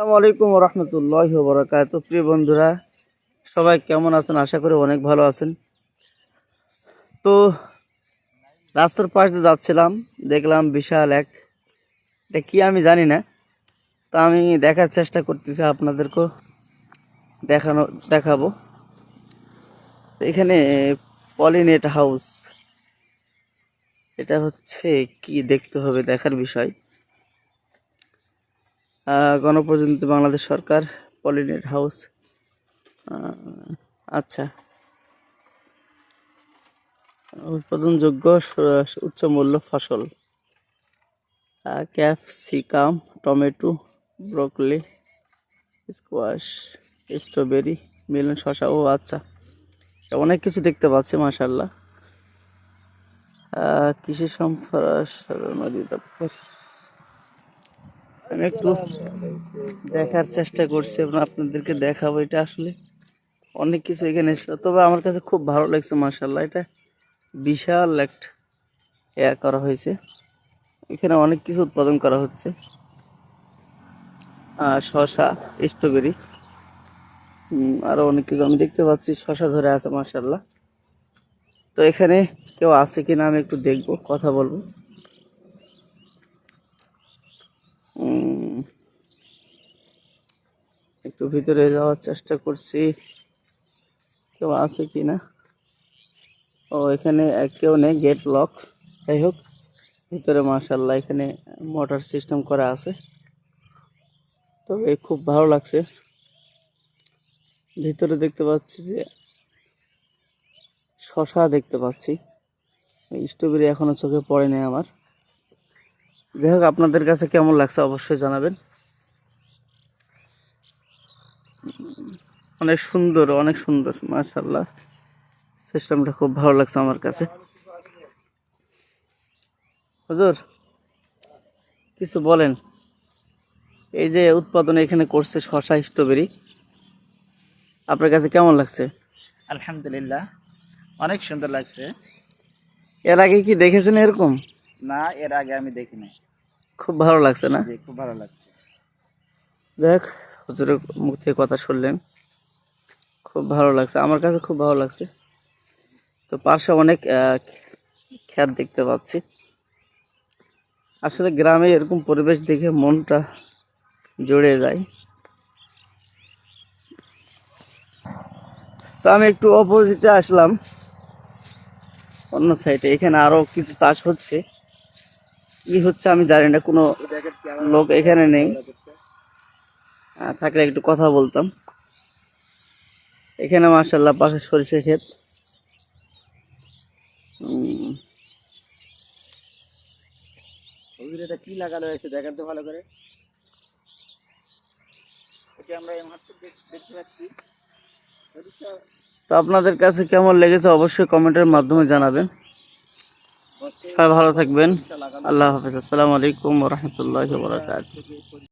আসসালামু আলাইকুম রহমতুল্লাহ বরাকাত প্রিয় বন্ধুরা, সবাই কেমন আছেন? আশা করি অনেক ভালো আছেন। তো, রাস্তার পাশ দিয়ে যাচ্ছিলাম, দেখলাম বিশাল এক, এটা কি আমি জানি না, তো আমি দেখার চেষ্টা করতেছি আপনাদেরকেও দেখানো, দেখাবো। এখানে পলিনেট হাউস, এটা হচ্ছে কি দেখতে হবে দেখার বিষয়। গণপ্রজাতন্ত্রী বাংলাদেশ সরকার, পলিনেট হাউস। আচ্ছা। উৎপাদনযোগ্য উচ্চ মূল্য ফসল। Capsicum, tomato, broccoli, squash, strawberry, melon, শসা ও আচ্ছা। অনেক কিছু দেখতে পাচ্ছি মাসাল্লাহ কৃষি সম্প্রসারণ অধিদপ্তর। আমি একটু দেখার চেষ্টা করছি এবং আপনাদেরকে দেখাবো এটা আসলে। অনেক কিছু এখানে এসে তবে আমার কাছে খুব ভালো লাগছে মাসাল্লাহ এটা বিশাল একটা ইয়া করা হয়েছে। এখানে অনেক কিছু উৎপাদন করা হচ্ছে। শসা স্ট্রবেরি হুম, আরও অনেক কিছু আমি দেখতে পাচ্ছি। শসা ধরে আছে মার্শাল্লাহ তো এখানে কেউ আছে কিনা আমি একটু দেখব কথা বলব। একটু ভিতরে যাওয়ার চেষ্টা করছি। কেউ আছে কিনা ও, এখানে কেউ নেই গেট লক যাই হোক, ভিতরে মার্শাল্লাহ এখানে মোটর সিস্টেম করা আছে। তবে খুব ভালো লাগছে। ভিতরে দেখতে পাচ্ছি যে শশা দেখতে পাচ্ছি। স্ট্রবেরি এখনও চোখে পড়েনি আমার। যাই হোক আপনাদের কাছে কেমন লাগছে অবশ্যই জানাবেন। অনেক সুন্দর অনেক সুন্দর মাশাল্লাহ সিস্টেমটা খুব ভালো লাগছে আমার কাছে। হুজুর কিছু বলেন। এই যে উৎপাদন এখানে করছে শশা স্ট্রবেরি। আপনার কাছে কেমন লাগছে? আলহামদুলিল্লাহ অনেক সুন্দর লাগছে। এর আগে কি দেখেছেন এরকম? না এর আগে আমি দেখি নাই খুব ভালো লাগছে না? জি খুব ভালো লাগছে। দেখ হুজুরের মুখ থেকে কথা শুনলেন। খুব ভালো লাগছে আমার কাছে খুব ভালো লাগছে। তো পাশে অনেক খ্যাত দেখতে পাচ্ছি। আসলে গ্রামে এরকম পরিবেশ দেখে মনটা জুড়ে যায়। তো আমি একটু অপোজিটে আসলাম। অন্য সাইডে এখানে আরও কিছু চাষ হচ্ছে। কি হচ্ছে আমি জানি না কোনো লোক এখানে নেই। থাকলে একটু কথা বলতাম। এখানে মার্শাল্লাহ পাশে সরিষা ক্ষেত। উম, এটা কি লাগানো হয়েছে? দেখেন তো ভালো করে। এটা আমরা এই মাত্র দেখ- দেখতে পাচ্ছি। তো আপনাদের কাছে কেমন লেগেছে অবশ্যই কমেন্টের মাধ্যমে জানাবেন। সবাই ভালো থাকবেন। আল্লাহ হাফিজ। আসসালামু আলাইকুম রহমতুল্লাহ বরাকাত